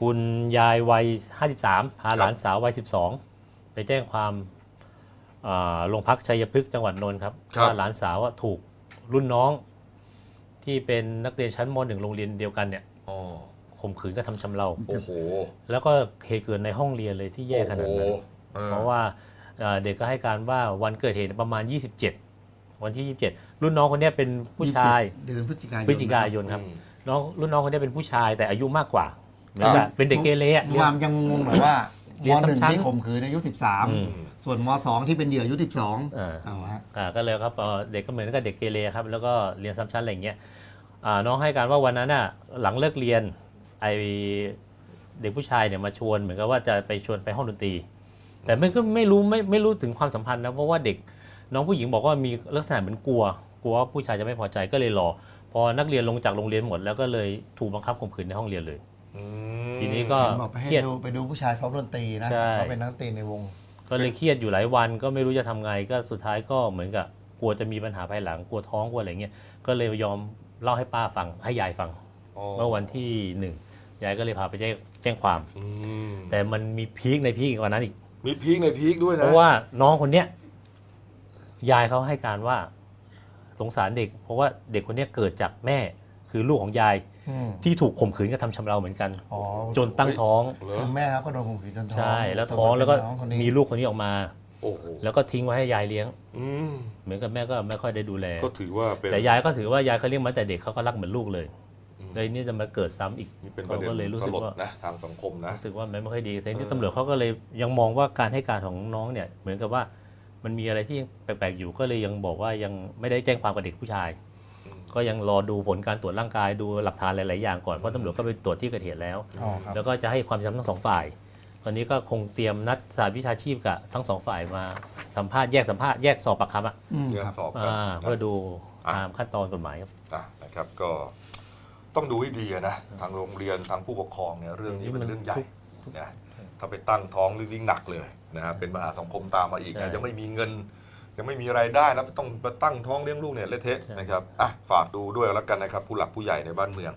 คุณยายวัย 53 พาหลานสาววัย 12 ไปแจ้งความอ่าโรงพักชัยพฤกษ์จังหวัดนนท์ครับครับ ว่าหลานสาวอะถูกรุ่นน้อง ที่เป็นนักเรียนชั้นม .1 โรงเรียนเดียวกันเนี่ยอ๋อข่มขืนกระทำชำเรา โอ้โหแล้วก็เหตุเกิดในห้องเรียนเลยที่แย่ขนาดนั้น โอ้โหออเพราะว่าเอ่อเด็กก็ให้การว่าวันเกิดเหตุประมาณ 27 วันที่ 27 รุ่นน้องคนเนี้ยเป็นผู้ชาย เดือนพฤศจิกายนพฤศจิกายนครับ อืมน้องรุ่นน้องคนนี้เป็นผู้ชายแต่อายุมากกว่าเหมือน ครักับบเป็นเด็กเกเรอะมีความยังงงแบบว่าเรียนมหนึ่งซ้ำชั้นที่ข่มขืนอายุ อืม13 ส่วนมสองที่เป็นเหยื่ออายุ 12อ่า เอาฮะ อ่าก็เลยครับเอ่อเด็กก็เหมือนกับเด็กเกเรครับแล้วก็เรียนซ้ำชั้นอะไรอย่างเงี้ยอ่าน้องให้การว่าวันนั้นน่ะหลังเลิกเรียนไอเด็กผู้ชายเนี่ยมาชวนเหมือนกับว่าจะไปชวนไปห้องดนตรี แต่ไม่ก็ไม่รู้ไม่ไม่รู้ถึงความสัมพันธ์นะเพราะว่าเด็กน้องผู้หญิงบอกว่ามีลักษณะเหมือนกลัว กลัวว่าผู้ชายจะไม่พอใจก็เลยรอพอนักเรียนลงจากโรงเรียนหมด แล้วก็เลยถูกบังคับข่มขืนในห้องเรียนเลยอืม ทีนี้ก็เห็นบอกไปให้เครียด ดูไปดูผู้ชายซ้อมดนตรีนะใช่ เขาเป็นนักดนตรีในวง ก็เลยเครียดอยู่หลายวันก็ไม่รู้จะทำไงก็สุดท้ายก็เหมือนกับกลัวจะมีปัญหาภายหลังกลัวท้องกลัวอะไรเงี้ยก็เลยยอมเล่าให้ป้าฟังให้ยายฟังอ๋อเมื่อวันที่หนึ่งยายก็เลยพาไปแจ้งแจ้งความ อืมแต่มันมีพีคในพีคกว่านั้นอีก มีพีคในพีคด้วยเพนะราะว่าน้องคนเนี้ยยายเขาให้การว่าสงสารเด็ก เพราะว่าเด็กคนเนี้ยเกิดจากแม่คือลูกของยายอืม ที่ถูกข่มขืนกระทำชำเราเหมือนกัน อ๋อจนตั้งท้อง เหรอคือแม่เขาก็โดนข่มขืนจนท้องใช่ แล้วจนท้องมาแล้วก็เป็นน้องคนนี้มีลูกคนนี้ออกมา โอ้โหแล้วก็ทิ้งไว้ให้ยายเลี้ยง อืมเหมือนกับแม่ก็ไม่ค่อยได้ดูแล ก็ถือว่าเป็น แต่ยายก็ถือว่ายายเขาเลี้ยงมาแต่เด็กเขาก็รักเหมือนลูกเลยอืม เลยนี่จะมาเกิดซ้ำอีกนี่เป็นประเด็นก็เลยรู้สสึกลดว่า นะทางสังคมนะ รู้สึกว่ามันไม่ค่อยดีแต่เอที่อตำรวจเขาก็เลยยังมองว่าการให้การของน้องเนี่ย เหมือนกับว่ามันมีอะไรที่แปลกๆอยู่ก็เลยยังบอกว่ายังไม่ได้แจ้งความกับเด็กผู้ชาย ก็ยังรอดูผลการตรวจร่างกายดูหลักฐานหลาย ๆ อย่างก่อน เพราะตำรวจก็ไปตรวจที่เกิดเหตุแล้ว อ๋อครับ แล้วก็จะให้ความเป็นธรรมทั้งสองฝ่าย ตอนนี้ก็คงเตรียมนัดสาวิชาชีพกับทั้งสองฝ่ายมาสัมภาษณ์แยกสัมภาษณ์แยกสอบปากคำอะอืมเรื่องครับ สอบกันอ่านะเพื่อดูอะตามขั้นตอนกฎหมายครับ อะนะครับก็ต้องดูให้ดีอะนะทางโรงเรียนทางผู้ปกครองเนี่ยเรื่องนี้เป็นเรื่องใหญ่นะถ้าไปตั้งท้องยิ่งหนักเลยนะครับเป็นปัญหาสังคมตามมาอีกใช่ นะยังไม่มีเงิน ยังไม่มีรายได้แล้วต้องมาตั้งท้องเลี้ยงลูกเนี่ยเละเทะใช่นะครับอะฝากดูด้วยแล้วกันนะครับผู้หลักผู้ใหญ่ในบ้านเมือง